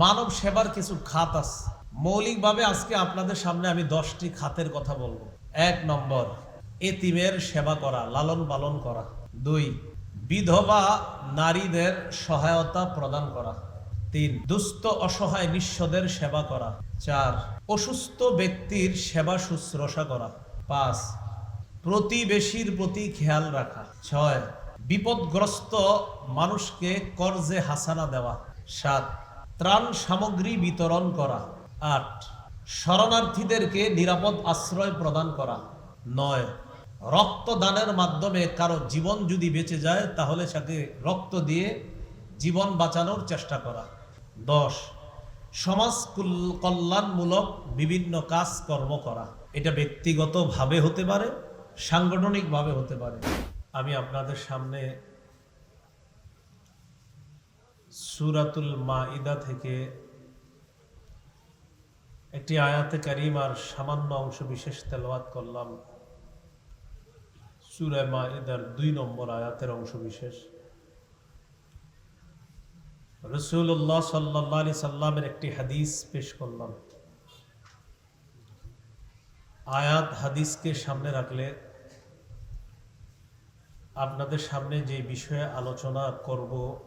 মানব সেবার কিছু খাত আছে। মৌলিকভাবে আজকে আপনাদের সামনে আমি দশটি খাতের কথা বলব। এক নম্বর, এতিমের সেবা করা, লালন পালন করা। দুই, বিধবা নারীদের সহায়তা প্রদান করা। তিন, দুস্থ অসহায় নিঃস্বদের সেবা করা। চার, অসুস্থ ব্যক্তির সেবা শুশ্রূষা করা। পাঁচ, প্রতিবেশীর প্রতি খেয়াল রাখা। ছয়, বিপদগ্রস্ত মানুষকে কর্জে হাসানা দেওয়া। সাত ত্রাণ সামগ্রী বিতরণ করা। আট, শরণার্থীদেরকে নিরাপদ আশ্রয় প্রদান করা। নয়, রক্তদানের মাধ্যমে কারও জীবন যদি বেঁচে যায়, তাহলে তাকে রক্ত দিয়ে জীবন বাঁচানোর চেষ্টা করা। দশ, সমাজ কুল- কল্যাণমূলক বিভিন্ন কাজ কর্ম করা। এটা ব্যক্তিগতভাবে হতে পারে, সাংগঠনিকভাবে হতে পারে। আমি আপনাদের সামনে সুরাতুল মাইদা থেকে একটি আয়াতে কারিম আর সামান্য অংশ বিশেষ তেলাওয়াত করলাম। সুরা মাইদার দুই নম্বর আয়াতের অংশ বিশেষ। রসুল্লাহ সাল্লাহ আলি সাল্লামের একটি হাদিস পেশ করলাম। আয়াত হাদিসকে সামনে রাখলে আপনাদের সামনে যে বিষয়ে আলোচনা করব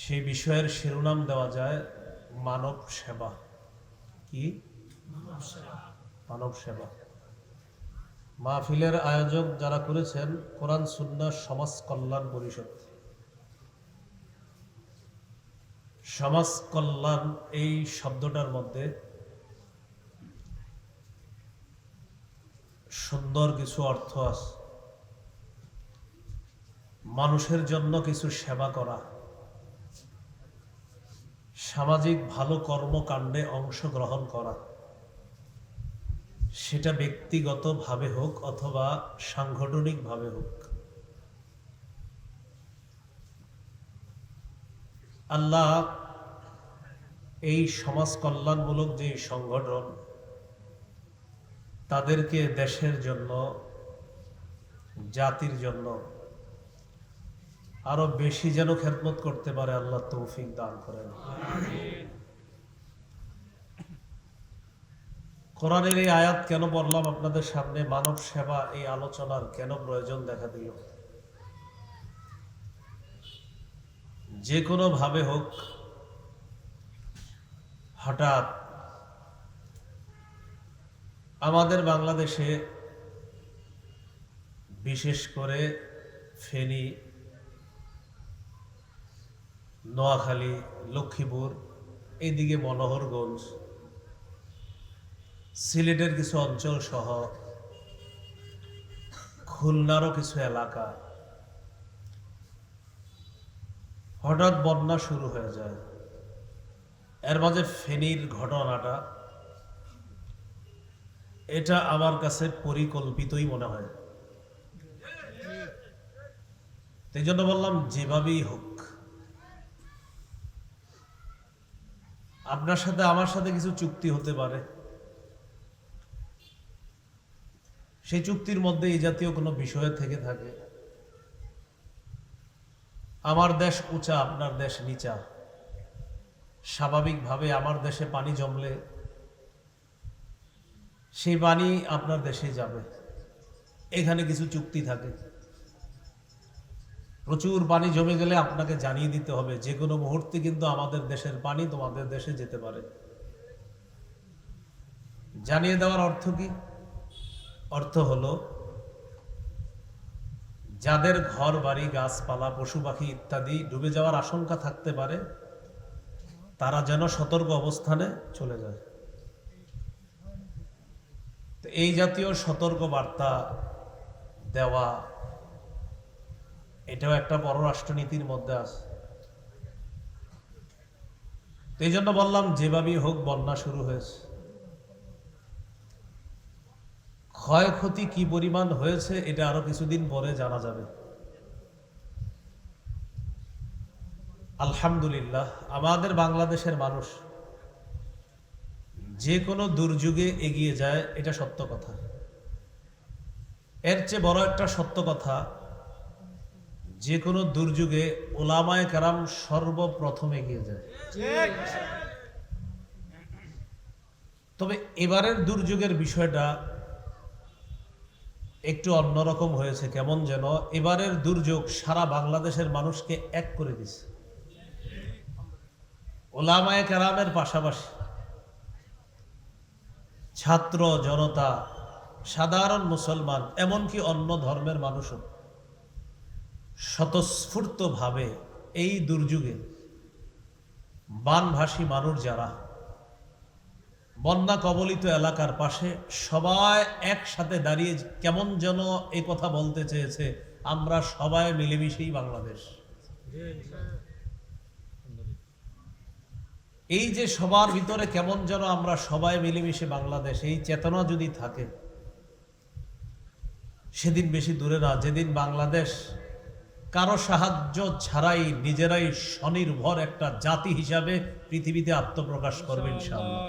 সেই বিষয়ের শিরোনাম দেওয়া যায় মানব সেবা। কি? মানব সেবা। মাহফিলের আয়োজক যারা করেছেন কোরআন সুন্না সমাজ কল্যাণ পরিষদ। সমাজ কল্যাণ এই শব্দটার মধ্যে সুন্দর কিছু অর্থ আছে। মানুষের জন্য কিছু সেবা করা। সামাজিক ভালো কর্মকাণ্ডে অংশগ্রহণ করা। সেটা ব্যক্তিগতভাবে হোক অথবা সাংগঠনিকভাবে হোক। আল্লাহ এই সমাজ কল্যাণমূলক যে সংগঠন, তাদেরকে দেশের জন্য, জাতির জন্য আরও বেশি যেন খেদমত করতে পারে আল্লাহ তৌফিক দান করেন। কোরআনের এই আয়াত কেন বললাম আপনাদের সামনে? মানব সেবা এই আলোচনার কেন প্রয়োজন দেখা দিল? যে কোনো ভাবে হোক, হঠাৎ আমাদের বাংলাদেশে বিশেষ করে ফেনী নোয়াখালী লক্ষ্মীপুর এইদিকে মনোহরগঞ্জ সিলেটের কিছু অঞ্চল সহ খুলনারও কিছু এলাকা। হঠাৎ বন্যা শুরু হয়ে যায়। এর মাঝে ফেনীর ঘটনাটা এটা আমার কাছে পরিকল্পিতই মনে হয়। এই জন্য বললাম যেভাবেই হোক আপনার সাথে আমার সাথে কিছু চুক্তি হতে পারে। সেই চুক্তির মধ্যে এই জাতীয় কোনো বিষয় থেকে থাকে। আমার দেশ উঁচা, আপনার দেশ নিচা। স্বাভাবিকভাবে আমার দেশে পানি জমলে সেই পানি আপনার দেশে যাবে। এখানে কিছু চুক্তি থাকে। প্রচুর পানি জমে গেলে আপনাকে জানিয়ে দিতে হবে, যে কোনো মুহূর্তে কিন্তু আমাদের দেশের পানি তোমাদের দেশে যেতে পারে। জানিয়ে দেওয়ার অর্থ কি? অর্থ হলো, যাদের ঘর, বাড়ি, গাছপালা, পশু পাখি ইত্যাদি ডুবে যাওয়ার আশঙ্কা থাকতে পারে, তারা যেন সতর্ক অবস্থানে চলে যায়। তো এই জাতীয় সতর্ক বার্তা দেওয়া এটাও একটা বড় রাষ্ট্রনীতির মধ্যে আছে। এই জন্য বললাম, যেভাবেই হোক বন্যা শুরু হয়েছে। ক্ষয়ক্ষতি কি পরিমাণ হয়েছে, এটা আরও কিছুদিন পরে জানা যাবে। আলহামদুলিল্লাহ, আমাদের বাংলাদেশের মানুষ যে কোনো দুর্যোগে এগিয়ে যায়, এটা সত্য কথা। এর চেয়ে বড় একটা সত্য কথা যে কোনো দুর্যোগে ওলামায় কারাম সর্বপ্রথম এগিয়ে যায়। তবে এবারের দুর্যোগের বিষয়টা একটু অন্যরকম হয়েছে, কেমন যেন এবারের দুর্যোগ সারা বাংলাদেশের মানুষকে এক করে দিছে। ওলামায় কারামের পাশাপাশি ছাত্র, জনতা, সাধারণ মুসলমান, এমনকি অন্য ধর্মের মানুষও স্বতঃস্ফূর্তভাবে এই দুর্যোগে বানভাসী মানুষ যারা, বন্যা কবলিত এলাকার পাশে সবাই একসাথে দাঁড়িয়ে কেমন যেন এই কথা বলতে চেয়েছে, আমরা সবাই মিলেমিশেই বাংলাদেশ। এই যে সবার ভিতরে কেমন যেন আমরা সবাই মিলেমিশে বাংলাদেশ, এই চেতনা যদি থাকে, সেদিন বেশি দূরে না, যেদিন বাংলাদেশ কারও সাহায্য ছাড়াই নিজেরাই স্বনির্ভর একটা জাতি হিসাবে পৃথিবীতে আত্মপ্রকাশ করবে ইনশাআল্লাহ।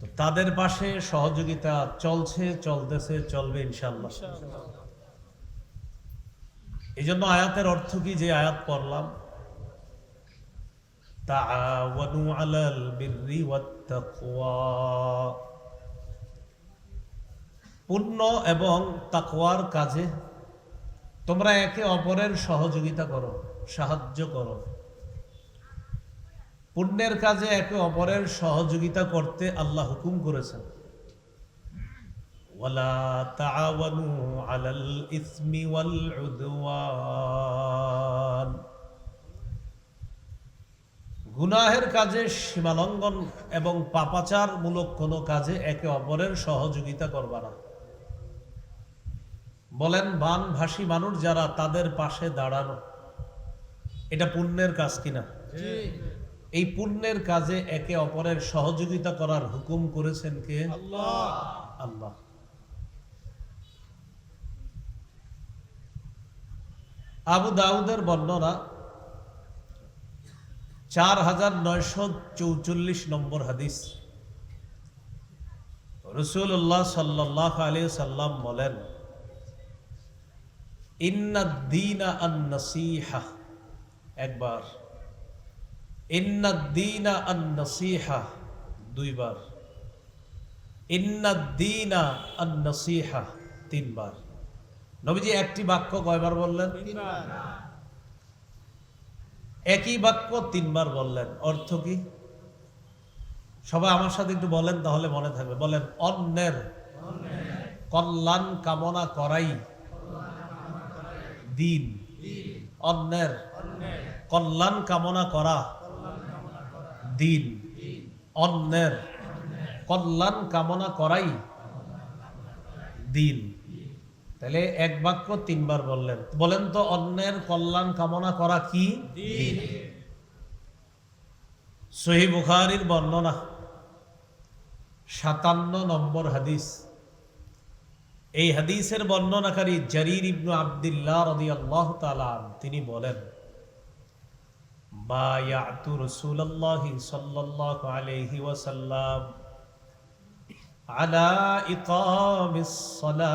তো তাদের পাশে সহযোগিতা চলছে, চলতেছে, চলবে ইনশাল্লাহ এই জন্য আয়াতের অর্থ কি? যে আয়াত পড়লাম তাকওয়া। পুণ্য এবং তাকওয়ার কাজে তোমরা একে অপরের সহযোগিতা করো, সাহায্য করো। পুণ্যের কাজে একে অপরের সহযোগিতা করতে আল্লাহ হুকুম করেছেন। ওয়ালা গুনাহের কাজে সীমালঙ্ঘন এবং পাপাচার মূলক কোনো কাজে একে অপরের সহযোগিতা করবা না। বলেন বানভাসী মানুষ যারা তাদের পাশে দাঁড়ানো। এটা পুণ্যের কাজ কিনা? এই পুণ্যের কাজে একে অপরের সহযোগিতা করার হুকুম করেছেন কে? আল্লাহ। আবু দাউদের বর্ণনা চার হাজার নয়শো চৌচল্লিশ নম্বর হাদিস। রসুল্লাহ সাল্লাহ আলী সাল্লাম বলেন ইন্নাদ্দিনা আন নসিহা। একবার। ইন্নাদ্দিনা আন নসিহা দুইবার। ইন্নাদ্দিনা আন নসিহা তিনবার। নবীজি একটি বাক্য কয়বার বললেন? একই বাক্য তিনবার বললেন। অর্থ কি? সবাই আমার সাথে একটু বলেন তাহলে মনে থাকবে। বলেন অন্যের কল্যাণ কামনা করাই। দিন। অন্যের কল্যাণ কামনা করা। দিন। অন্যের কল্যাণ কামনা করাই দিন। তাহলে এক বাক্য তিনবার বললেন। বলেন তো অন্যের কল্যাণ কামনা করা কি? সহি বুখারির বর্ণনা। সাতান্ন নম্বর হাদিস। এই হাদিসের বর্ণনাকারী জারির ইবনু আবদুল্লাহ রাদিয়াল্লাহ তাআলা তিনি বলেন বায়াতু রাসূলুল্লাহি সাল্লাল্লাহু আলাইহি ওয়াসাল্লাম على إقام الصلاة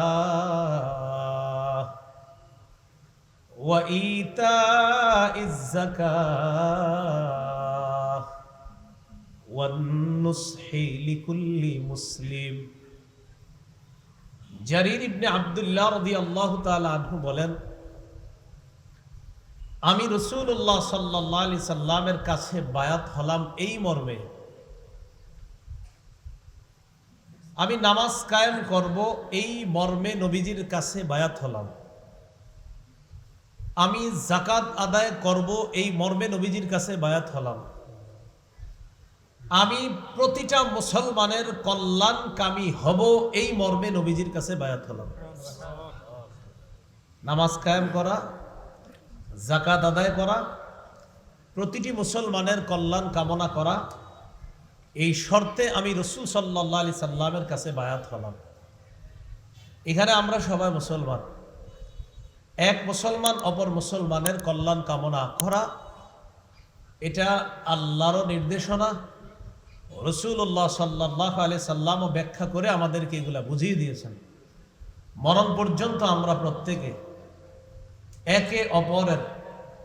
وإيتاء الزكاة والنصح لكل مسلم জারির ইবনে আবদুল্লাহ রদি আল্লাহ আনহু বলেন, আমি রসুল্লাহ সাল্লাহ সাল্লামের কাছে বায়াত হলাম এই মর্মে, আমি নামাজ কায়েম করব এই মর্মে নবীজির কাছে বায়াত হলাম। আমি জাকাত আদায় করব এই মর্মে নবীজির কাছে বায়াত হলাম। আমি প্রতিটা মুসলমানের কল্যাণ কামি হব এই মর্মে নবীজির কাছে বায়াত হলাম। নামাজ কায়েম করা জাকাত আদায় করা, প্রতিটি মুসলমানের কল্যাণ কামনা করা, এই শর্তে আমি রসুল সাল্লাহ আলি সাল্লামের কাছে বায়াত হলাম। এখানে আমরা সবাই মুসলমান। এক মুসলমান অপর মুসলমানের কল্যাণ কামনা করা, এটা আল্লাহরও নির্দেশনা রসুল্লাহ সাল্লাহ আলি সাল্লামও ব্যাখ্যা করে আমাদেরকে এগুলা বুঝিয়ে দিয়েছেন। মরণ পর্যন্ত আমরা প্রত্যেকে একে অপরের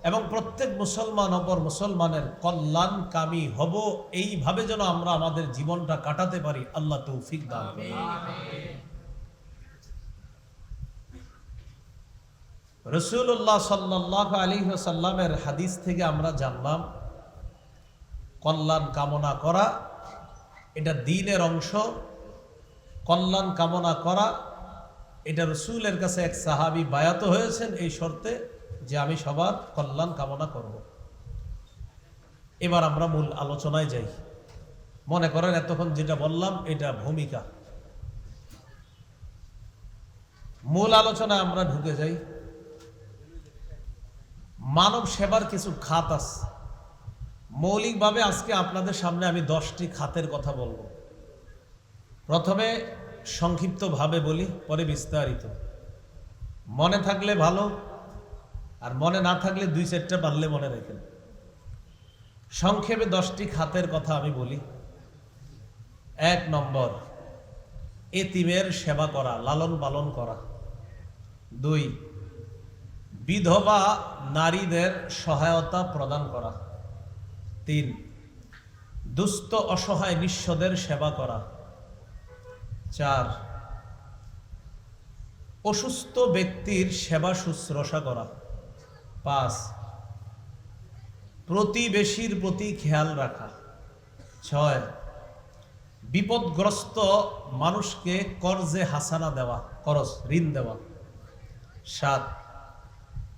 এবং প্রত্যেক মুসলমান অপর মুসলমানের কল্যাণকামী হব এইভাবে যেন আমরা আমাদের জীবনটা কাটাতে পারি। আল্লাহ তৌফিক দান। রসুল্লাহ সাল্লাহ আলী সাল্লামের হাদিস থেকে আমরা জানলাম কল্যাণ কামনা করা এটা দিনের অংশ, কল্যাণ কামনা করা। এটা রসুলের কাছে এক সাহাবি বায়াত হয়েছেন এই শর্তে যে আমি সবার কল্যাণ কামনা করব। এবার আমরা মূল আলোচনায় যাই। মনে করেন, এতক্ষণ যেটা বললাম, এটা ভূমিকা। মূল আলোচনায় আমরা ঢুকে যাই। মানব সেবার কিছু খাত আছে। মৌলিকভাবে আজকে আপনাদের সামনে আমি দশটি খাতের কথা বলব। প্রথমে সংক্ষিপ্তভাবে বলি, পরে বিস্তারিত। মনে থাকলে ভালো, আর মনে না থাকলে দুই চারটা পারলে মনে রেখেন সংক্ষেপে দশটি খাতের কথা আমি বলি। এক নম্বর, এতিমের সেবা করা, লালন পালন করা। দুই, বিধবা নারীদের সহায়তা প্রদান করা। তিন, দুস্থ অসহায় নিঃস্বদের সেবা করা। চার, অসুস্থ ব্যক্তির সেবা শুশ্রূষা করা। পাঁচ, প্রতিবেশীর প্রতি খেয়াল রাখা। ছয়, বিপদগ্রস্ত মানুষকে কর্জে হাসানা দেওয়া করজ ঋণ দেওয়া। সাত,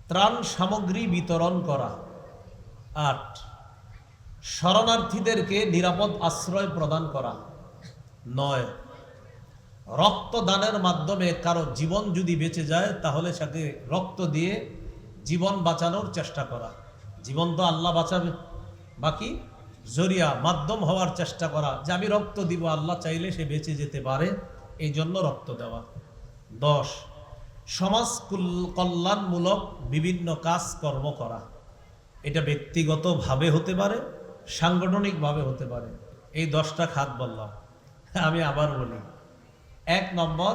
ত্রাণ সামগ্রী বিতরণ করা। আট শরণার্থীদেরকে নিরাপদ আশ্রয় প্রদান করা। নয়, রক্তদানের মাধ্যমে কারও জীবন যদি বেঁচে যায়, তাহলে সাথে রক্ত দিয়ে জীবন বাঁচানোর চেষ্টা করা। জীবন তো আল্লাহ বাঁচাবে। বাকি জরিয়া, মাধ্যম হওয়ার চেষ্টা করা। যে আমি রক্ত দিব, আল্লাহ চাইলে সে বেঁচে যেতে পারে এই জন্য রক্ত দেওয়া। দশ, সমাজ কুল- কল্যাণমূলক বিভিন্ন কাজ কর্ম করা। এটা ব্যক্তিগতভাবে হতে পারে সাংগঠনিকভাবে হতে পারে। এই দশটা খাত বললাম। আমি আবার বলি, এক নম্বর,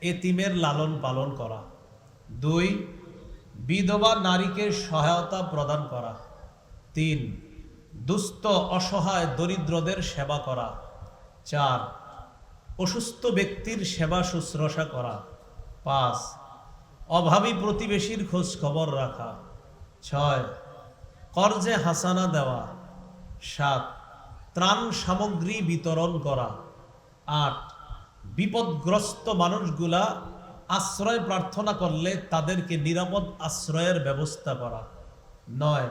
এতিমের লালন পালন করা। দুই, বিধবা নারীকে সহায়তা প্রদান করা। তিন, দুস্থ, অসহায়, দরিদ্রদের সেবা করা। চার, অসুস্থ ব্যক্তির সেবা শুশ্রূষা করা। পাঁচ, অভাবী প্রতিবেশীর খোঁজ খবর রাখা। ছয়, কর্জে হাসানা দেওয়া। সাত, ত্রাণ সামগ্রী বিতরণ করা। আট, বিপদগ্রস্ত মানুষগুলা আশ্রয় প্রার্থনা করলে তাদেরকে নিরাপদ আশ্রয়ের ব্যবস্থা করা। নয়,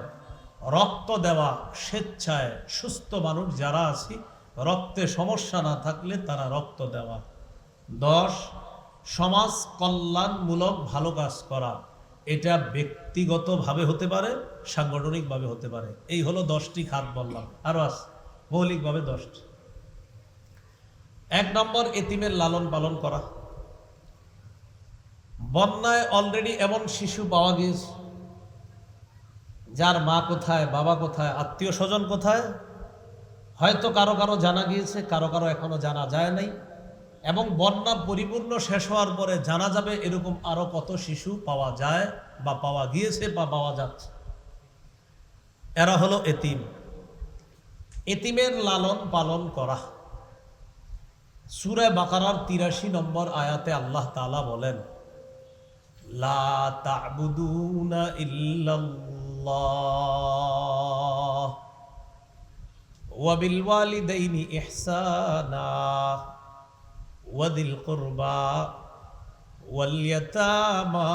রক্ত দেওয়া, স্বেচ্ছায় সুস্থ মানুষ যারা আছি, রক্তে সমস্যা না থাকলে তারা রক্ত দেওয়া। দশ, সমাজ কল্যাণমূলক ভালো কাজ করা। এটা ব্যক্তিগতভাবে হতে পারে, সাংগঠনিকভাবে হতে পারে। এই হলো দশটি খাত বললাম। আরও আছে মৌলিকভাবে দশটি। এক নম্বর, এতিমের লালন পালন করা। বন্যায় অলরেডি এমন শিশু পাওয়া গিয়েছে, যার মা কোথায়, বাবা কোথায়, আত্মীয় স্বজন কোথায়, হয়তো কারও কারও জানা গিয়েছে, কারও কারও এখনও জানা যায় নাই। এবং বন্যা পরিপূর্ণ শেষ হওয়ার পরে জানা যাবে এরকম আরও কত শিশু পাওয়া যায় বা পাওয়া গিয়েছে বা পাওয়া যাচ্ছে। এরা হলো এতিম। এতিমের লালন পালন করা। সুরে বাকারার তিরাশি নম্বর আয়াতে আল্লাহ তালা বলেন, লা তা'বুদুনা ইল্লাল্লাহ ওয়া বিল ওয়ালিদাইনি ইহসানা। ওয়াল ইয়াতামা,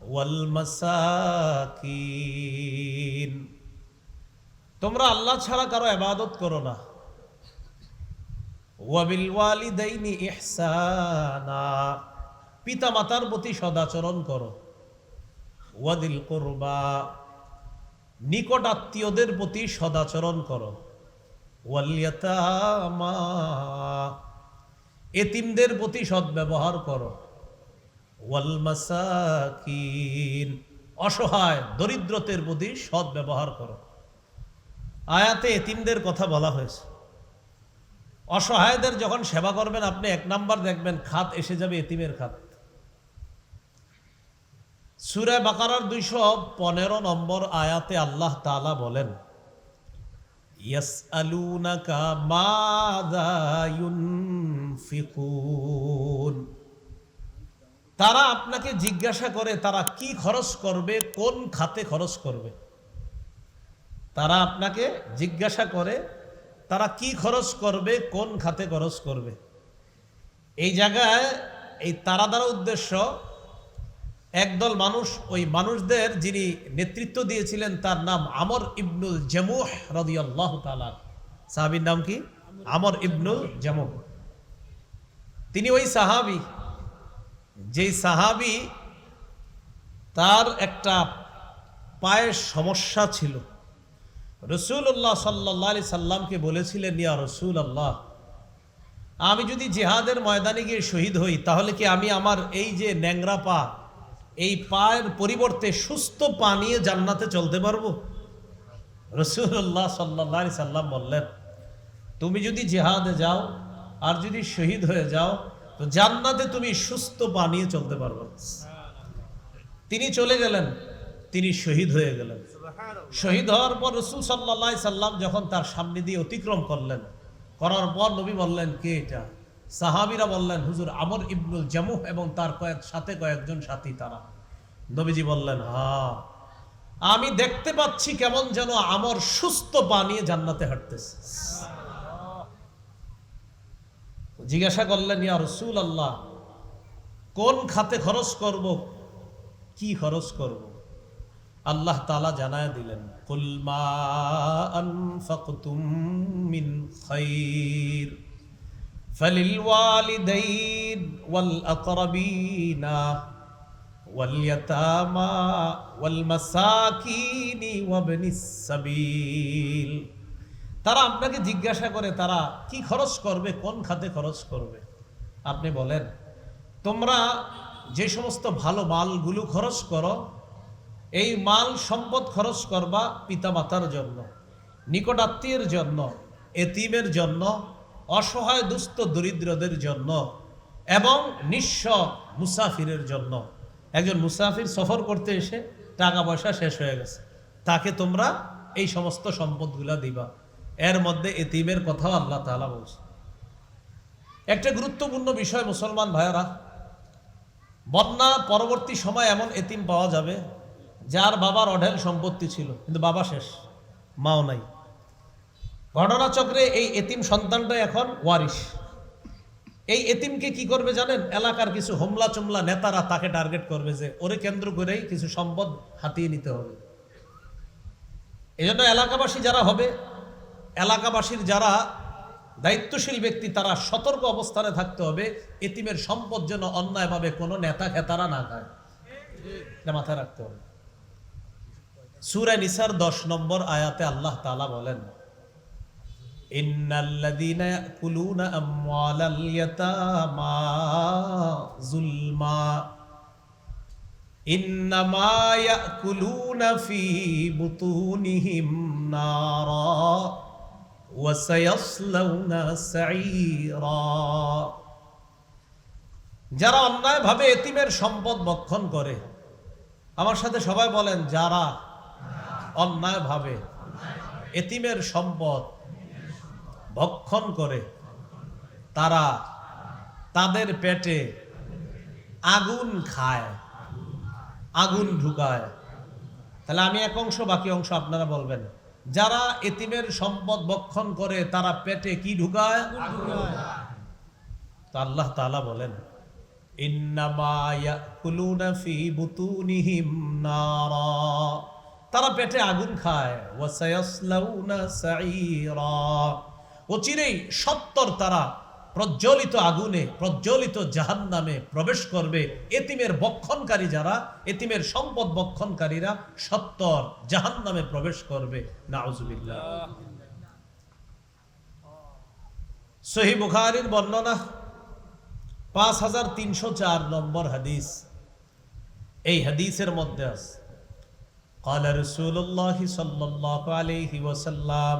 ওয়াল মাসাকিন। তোমরা আল্লাহ ছাড়া কারও ইবাদত করো না। ওয়াবিল ওয়ালিদাইনি ইহসানা। পিতা মাতার প্রতি সদাচরণ করো। ওয়াদিল করবা, নিকট আত্মীয়দের প্রতি সদাচরণ করো। ওয়ালিয়াতামা এতিমদের প্রতি সদ্ব্যবহার করো। অসহায় দরিদ্রতের প্রতি সদ্ব্যবহার করো। আয়াতে এতিমদের কথা বলা হয়েছে। অসহায়দের যখন সেবা করবেন, আপনি এক নাম্বার দেখবেন, খাত এসে যাবে এতিমের খাত। সুরে বাকারার দুইশো পনেরো নম্বর আয়াতে আল্লাহ তালা বলেন তারা আপনাকে জিজ্ঞাসা করে, তারা কি খরচ করবে, কোন খাতে খরচ করবে? তারা আপনাকে জিজ্ঞাসা করে, তারা কি খরচ করবে, কোন খাতে খরচ করবে? এই জায়গায়, এই তারা দ্বারা উদ্দেশ্য একদল মানুষ, ওই মানুষদের যিনি নেতৃত্ব দিয়েছিলেন, তার নাম আমর ইবনুল জেমুহ রদিয়াল্লাহ তালার সাহাবির নাম কি? আমর ইবনুল জেমুহ। তিনি ওই সাহাবি, যেই সাহাবি তার একটা পায়ের সমস্যা ছিল। রসুল্লাহ সাল্লাহ সাল্লামকে বলেছিলেন, ইয়া রসুল আল্লাহ আমি যদি জেহাদের ময়দানে গিয়ে শহীদ হই, তাহলে কি আমি আমার এই যে ন্যাংরা পা এই পায়ের পরিবর্তে সুস্থ পা নিয়ে জান্নাতে চলতে পারব? রসুল্লাহ সাল্লাহ সাল্লাম বললেন, তুমি যদি জেহাদে যাও আর যদি শহীদ হয়ে যাও, তো জান্নাতে তুমি সুস্থ পা নিয়ে চলতে পারবে। তিনি চলে গেলেন, তিনি শহীদ হয়ে গেলেন। শহীদ হওয়ার পর রসুল সাল্লাহ সাল্লাম যখন তার সামনে দিয়ে অতিক্রম করলেন, করার পর নবী বললেন, কে এটা? সাহাবিরা বললেন, হুজুর, আমর ইবনুল জামুহ এবং তার কয়েক, সাথে কয়েকজন সাথী তারা। নবীজি বললেন, হা, আমি দেখতে পাচ্ছি কেমন যেন আমর সুস্থ পা নিয়ে জান্নাতে হাঁটতেছে। জিজ্ঞাসা করলেন, ইয়া রসুল আল্লাহ কোন খাতে খরচ করব? কি খরচ করব? আল্লাহ তালা জানায় দিলেন কুলমা আনফাকতুম মিন খাইর। فللوالدين والأقربين واليتامى والمساكين وابن السبيل তারা আপনাকে জিজ্ঞাসা করে তারা কি খরচ করবে কোন খাতে খরচ করবে আপনি বলেন তোমরা যে সমস্ত ভালো মালগুলো খরচ করো এই মাল সম্পদ খরচ করবা পিতামাতার জন্য নিকটাত্মীয়ের জন্য এতিমের জন্য অসহায় দুস্থ দরিদ্রদের জন্য এবং নিঃস্ব মুসাফিরের জন্য। একজন মুসাফির সফর করতে এসে টাকা পয়সা শেষ হয়ে গেছে। তাকে তোমরা এই সমস্ত সম্পদগুলা দিবা। এর মধ্যে এতিমের কথাও আল্লাহ তালা বলছে। একটা গুরুত্বপূর্ণ বিষয় মুসলমান ভাইয়েরা, বন্যা পরবর্তী সময় এমন এতিম পাওয়া যাবে যার বাবার অঢেল সম্পত্তি ছিল, কিন্তু বাবা শেষ, মাও নাই। ঘটনাচক্রে এই এতিম সন্তানটা এখন ওয়ারিশ। এই এতিমকে কি করবে জানেন? এলাকার কিছু হোমলা চুমলা নেতারা তাকে টার্গেট করবে যে, ওরে কেন্দ্র করেই কিছু সম্পদ হাতিয়ে নিতে হবে। এই জন্য এলাকাবাসী যারা হবে, এলাকাবাসীর যারা দায়িত্বশীল ব্যক্তি, তারা সতর্ক অবস্থানে থাকতে হবে, এতিমের সম্পদ যেন অন্যায়ভাবে কোনো নেতা খেতারা না খায়। মাথায় রাখতে হবে। সুরা নিসার দশ নম্বর আয়াতে আল্লাহ তালা বলেন ইন্নাল্লাযীনা ইয়াকুলুনা আমওয়ালাল ইয়াতামা যুলমা। ইন্নামা ইয়াকুলুনা ফি বুতুনিহিম নারা ওয়া সায়াসলাউনা সাঈরা। যারা অন্যায়ভাবে এতিমের সম্পদ বক্ষণ করে, আমার সাথে সবাই বলেন, যারা অন্যায়ভাবে এতিমের সম্পদ ভক্ষণ করে, তারা তাদের পেটে আগুন খায়, আগুন ঢুকায়। তাহলে আমি এক অংশ, বাকি অংশ আপনারা বলবেন। যারা এতিমের সম্পদ ভক্ষণ করে, তারা পেটে কি ঢুকায়? আল্লাহ তাআলা বলেন তারা পেটে আগুন খায় অচিরেই সত্তর তারা প্রজ্বলিত আগুনে প্রজ্বলিত জাহান্নামে প্রবেশ করবে এতিমের বক্ষণকারী যারা এতিমের সম্পদ বক্ষণকারীরা সত্তর জাহান্নামে প্রবেশ করবে নাউজুবিল্লাহ সহি বুখারীর বর্ণনা পাঁচ হাজার তিনশো চার নম্বর হাদিস এই হাদিসের মধ্যে আছে قال رسول الله صلى الله عليه وسلم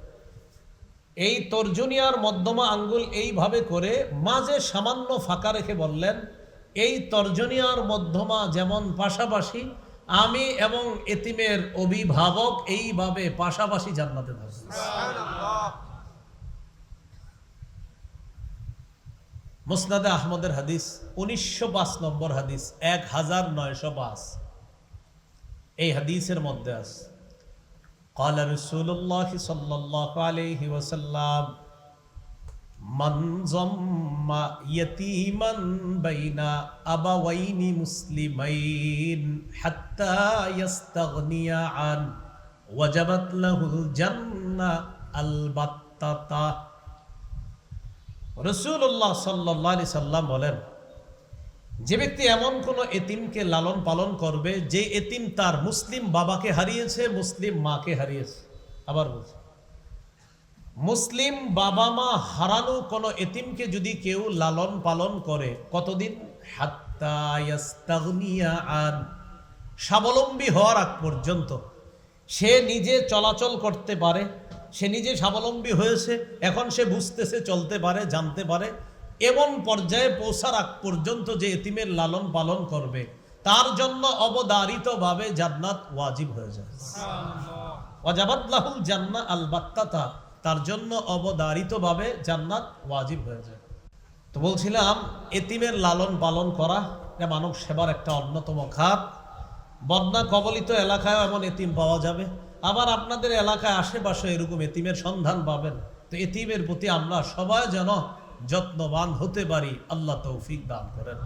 এই তর্জনিয়ার মধ্যমা আঙ্গুল এইভাবে করে মাঝে সামান্য ফাঁকা রেখে বললেন, এই তর্জনিয়ার মধ্যমা যেমন পাশাপাশি, আমি এবং এতিমের অভিভাবক এইভাবে পাশাপাশি জান্নাতে থাকব। মুসনাদে আহমদের হাদিস, উনিশশো পাঁচ নম্বর হাদিস, এক হাজার নয়শো পাঁচ। এই হাদিসের মধ্যে আছে قال رسول الله صلى الله عليه وسلم من ضم يتيما بين أبوين مسلمين حتى يستغني عن وجبت له الجنة البتة রসুল্লাহ সাল্লি সাল্লাম বলেন যে ব্যক্তি এমন কোন এতিমকে লালন পালন করবে, যে এতিম তার মুসলিম বাবাকে হারিয়েছে, মুসলিম মাকে হারিয়েছে। আবার বলছি, মুসলিম বাবা মা হারানো কোনো এতিমকে যদি কেউ লালন পালন করে, কতদিন? আন। স্বাবলম্বী হওয়ার আগ পর্যন্ত। সে নিজে চলাচল করতে পারে, সে নিজে স্বাবলম্বী হয়েছে, এখন সে বুঝতেছে, চলতে পারে, জানতে পারে এমন পর্যায়ে পৌঁছার আগ পর্যন্ত যে এতিমের লালন পালন করবে তার জন্য অবদারিতভাবে জান্নাত ওয়াজিব হয়ে যায়। আল বাত্তাতা তার জন্য অবদারিতভাবে জান্নাত ওয়াজিব হয়ে যায়। তো বলছিলাম এতিমের লালন পালন করা এটা মানব সেবার একটা অন্যতম খাত। বদনা কবলিত এলাকায় এমন এতিম পাওয়া যাবে। আবার আপনাদের এলাকায় আশেপাশে এরকম এতিমের সন্ধান পাবেন। তো এতিমের প্রতি আমরা সবাই যেন যত্নবান হতে পারি আল্লাহ তৌফিক দান করেন।